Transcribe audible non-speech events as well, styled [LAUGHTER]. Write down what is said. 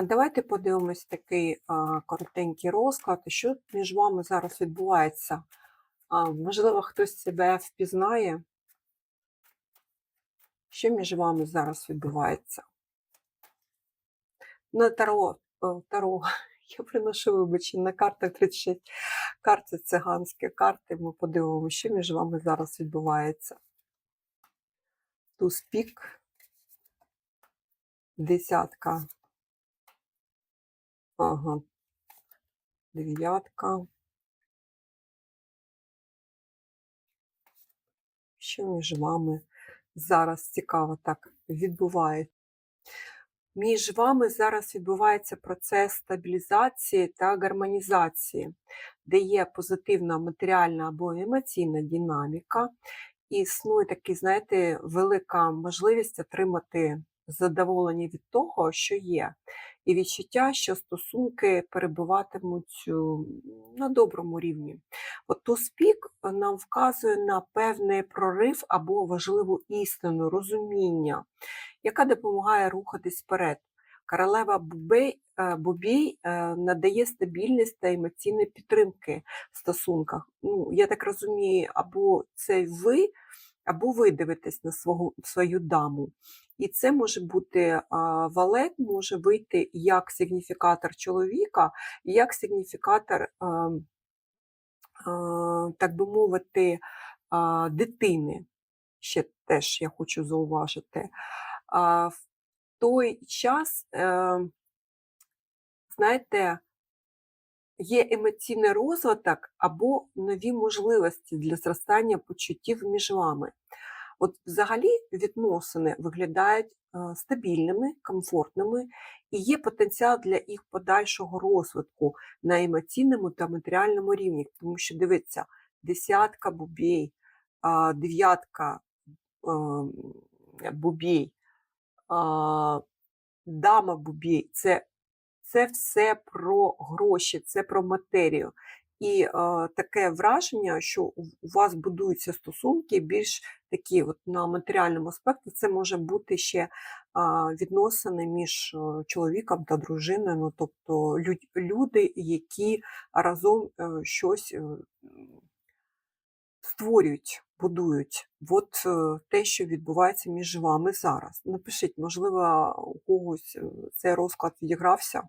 А давайте подивимось такий а, коротенький розклад, що між вами зараз відбувається. А, можливо, хтось себе впізнає. Що між вами зараз відбувається? На таро, таро. [LAUGHS] Я приношу вибачення на картах 36 карти циганські карти. Ми подивимося, що між вами зараз відбувається. Туз пік, десятка. Ага. Дев'ятка. Що між вами зараз цікаво так відбувається? Між вами зараз відбувається процес стабілізації та гармонізації, де є позитивна матеріальна або емоційна динаміка, і існує такий, знаєте, велика можливість отримати задоволення від того, що є, і відчуття, що стосунки перебуватимуть на доброму рівні. От туз пік нам вказує на певний прорив або важливу істину, розуміння, яка допомагає рухатись вперед. Королева Бубей, е, Бубій е, надає стабільність та емоційної підтримки в стосунках. Ну, я так розумію, або це ви, або ви дивитесь на свого, свою даму. І це може бути валет, може вийти як сигніфікатор чоловіка, як сигніфікатор, так би мовити, дитини. Ще теж я хочу зауважити. В той час, е, знаєте, є емоційний розвиток або нові можливості для зростання почуттів між вами. От взагалі відносини виглядають е, стабільними, комфортними і є потенціал для їх подальшого розвитку на емоційному та матеріальному рівні. Тому що дивіться, десятка бубій, дев'ятка ем, бубій, дама бубій це, це все про гроші, це про матерію. І е, таке враження, що у вас будуються стосунки більш такі от на матеріальному аспекті, це може бути ще а, відносини між е, чоловіком та дружиною, ну тобто лю- люди, які разом е, щось е, створюють, будують. От е, те, що відбувається між вами зараз. Напишіть, можливо, у когось е, цей розклад відігрався.